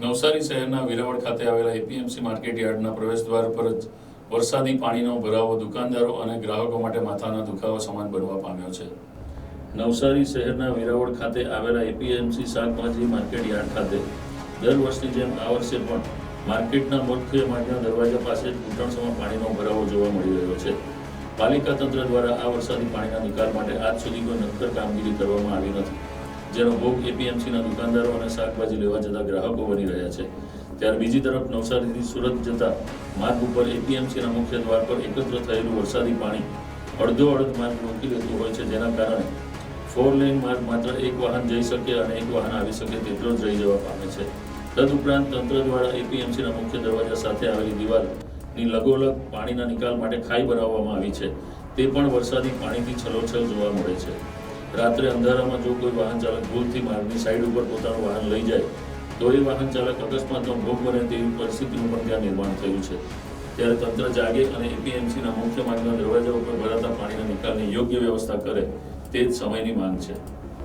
નવસારી શહેરના વેરાવળ ખાતે આવેલા એપીએમસી માર્કેટ યાર્ડના પ્રવેશદ્વાર પર જ વરસાદી પાણીનો ભરાવો દુકાનદારો અને ગ્રાહકો માટે માથાના દુખાવા સમાન બનવા પામ્યો છે. નવસારી શહેરના વેરાવળ ખાતે આવેલા એપીએમસી શાકભાજી માર્કેટ યાર્ડ ખાતે દર વર્ષની જેમ આ વર્ષે પણ માર્કેટના મુખ્ય માર્ગના દરવાજા પાસે ઘૂંટણસમાં પાણીનો ભરાવો જોવા મળી રહ્યો છે. પાલિકા તંત્ર દ્વારા આ વરસાદી પાણીના નિકાલ માટે આજ સુધી કોઈ નક્કર કામગીરી કરવામાં આવી નથી. જેનો ભોગ એપીએમસીના દુકાનદારો અને શાકભાજી લેવા જતા ગ્રાહકો બની રહ્યા છે. ત્યારે બીજી તરફ નવસારીથી સુરત જતા માર્ગ ઉપર એપીએમસીના મુખ્ય દ્વાર પર એકત્ર થયેલું વરસાદી પાણી અડધો અડધ માર્ગ રોકી લેતું હોય છે, જેના કારણે ફોર લેન માર્ગ માત્ર એક વાહન જઈ શકે અને એક વાહન આવી શકે તેટલો જ રહી જવા પામે છે. તદુપરાંત તંત્ર દ્વારા એપીએમસીના મુખ્ય દરવાજા સાથે આવેલી દિવાલની લગોલગ પાણીના નિકાલ માટે ખાઈ બનાવવામાં આવી છે. તે પણ વરસાદી પાણીથી છલોછલ જોવા મળે છે. રાત્રે અંધારામાં જો કોઈ વાહન ચાલક ભૂલથી માર્ગની સાઈડ ઉપર પોતાનું વાહન લઈ જાય, તો એ વાહન ચાલક અકસ્માતનો ભોગ બને તેવી પરિસ્થિતિનું પણ ત્યાં નિર્માણ થયું છે. ત્યારે તંત્ર જાગે અને એપીએમસીના મુખ્ય માર્ગના દરવાજા ઉપર ભરાતા પાણીના નિકાલની યોગ્ય વ્યવસ્થા કરે તે જ સમયની માંગ છે.